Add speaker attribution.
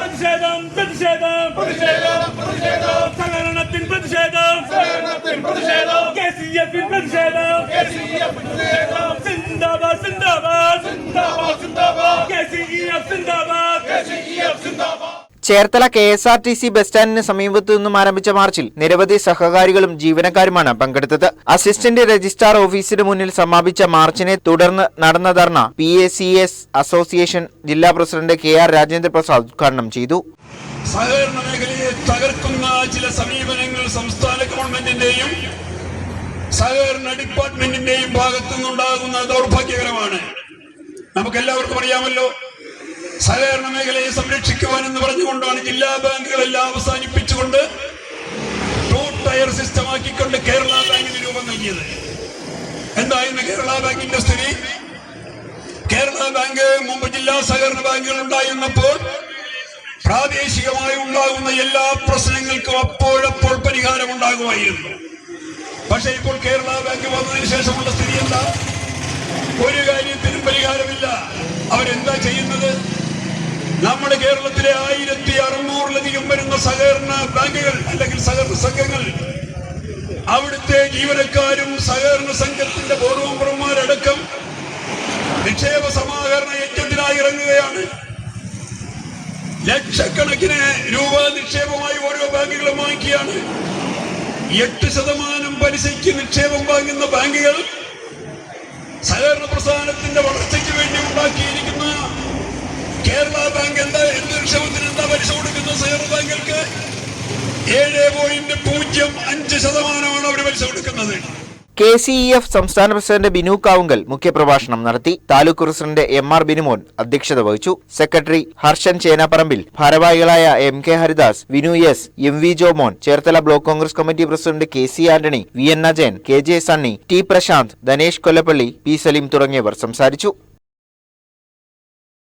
Speaker 1: പ്രതിഷേധം പ്രതിഷേധം. പ്രതിഷേധം പ്രതിഷേധം. സഹകരണത്തിൻ പ്രതിഷേധം. സഹകരണത്തിൻ പ്രതിഷേധം. കെ സി എഫിൻ പ്രതിഷേധം. കെ സി എഫ് സിന്ദാബാദ്
Speaker 2: Cherthala K S R T C bus സ്റ്റാൻഡിന് സമീപത്തു നിന്നും ആരംഭിച്ച മാർച്ചിൽ നിരവധി സഹകാരികളും ജീവനക്കാരുമാണ് പങ്കെടുത്തത്. അസിസ്റ്റന്റ് രജിസ്ട്രാർ ഓഫീസിന് മുന്നിൽ സമാപിച്ച മാർച്ചിനെ തുടർന്ന് നടന്ന ധർണ P A C S association ജില്ലാ president K R Rajendra Prasad ഉദ്ഘാടനം ചെയ്തു.
Speaker 3: സഹകരണ മേഖലയെ തകർക്കുന്ന ചില സമീപനങ്ങൾ സംസ്ഥാന ഗവൺമെന്റിന്റെയും സഹകരണ ഡിപ്പാർട്ട്മെന്റിന്റെയും ഭാഗത്തു നിന്നുണ്ടാകുന്ന ദൗർഭാഗ്യകരമാണ്. നമുക്കെല്ലാവർക്കും അറിയാമല്ലോ സഹകരണ മേഖലയെ സംരക്ഷിക്കുവാൻ എന്ന് പറഞ്ഞുകൊണ്ടാണ് ജില്ലാ ബാങ്കുകളെല്ലാം അവസാനിപ്പിച്ചുകൊണ്ട് ടൂ ടയർ സിസ്റ്റം ആക്കിക്കൊണ്ട് കേരള ബാങ്കിന് രൂപം നൽകിയത്. എന്തായിരുന്നു കേരള ബാങ്കിന്റെ സ്ഥിതി? കേരള ബാങ്ക് മുമ്പ് ജില്ലാ സഹകരണ ബാങ്കുകൾ ഉണ്ടായിരുന്നപ്പോൾ പ്രാദേശികമായി ഉണ്ടാകുന്ന എല്ലാ പ്രശ്നങ്ങൾക്കും അപ്പോഴപ്പോൾ പരിഹാരം ഉണ്ടാകുമായിരുന്നു. പക്ഷേ ഇപ്പോൾ കേരള ബാങ്ക് വന്നതിന് ശേഷമുള്ള സ്ഥിതി എന്താ? ഒരു കാര്യത്തിനും പരിഹാരമില്ല. നമ്മുടെ കേരളത്തിലെ ആയിരത്തി അറുന്നൂറിലധികം വരുന്ന സഹകരണ ബാങ്കുകൾ അല്ലെങ്കിൽ സഹകരണ സംഘങ്ങൾ അവിടുത്തെ ജീവനക്കാരും സഹകരണ സംഘത്തിന്റെ ബോർഡ് മെമ്പർമാരടക്കം നിക്ഷേപ സമാഹരണ യജ്ഞത്തിനായി ഇറങ്ങുകയാണ്. ലക്ഷക്കണക്കിന് രൂപ നിക്ഷേപമായി ഓരോ ബാങ്കുകളും വാങ്ങിക്കുകയാണ്. എട്ട് ശതമാനം പലിശയ്ക്ക് നിക്ഷേപം വാങ്ങുന്ന ബാങ്കുകൾ സഹകരണ പ്രസ്ഥാനത്തിന്റെ വളർച്ചയ്ക്ക് വേണ്ടി ഉണ്ടാക്കിയിരിക്കുന്ന കേരള ബാങ്ക് എന്താ എന്ത് നിക്ഷേപത്തിന് എന്താ പലിശ കൊടുക്കുന്ന സഹകരണ ബാങ്കുകൾക്ക് ഏഴ് പോയിന്റ് പൂജ്യം അഞ്ച് ശതമാനമാണ് അവർ പലിശ കൊടുക്കുന്നത്.
Speaker 2: കെ സി ഇ എഫ് സംസ്ഥാന പ്രസിഡന്റ് ബിനു കാവുങ്കൽ മുഖ്യപ്രഭാഷണം നടത്തി. Taluk president M R Binumon അധ്യക്ഷത വഹിച്ചു. സെക്രട്ടറി ഹർഷൻ ചേനാപ്പറമ്പിൽ ഭാരവാഹികളായ M K Haridas Vinu S M V Jomon Cherthala block Congress committee president K C Antony V N Ajayan K J Sunny T Prashanth Dhanesh Kollappally P Saleem തുടങ്ങിയവർ സംസാരിച്ചു.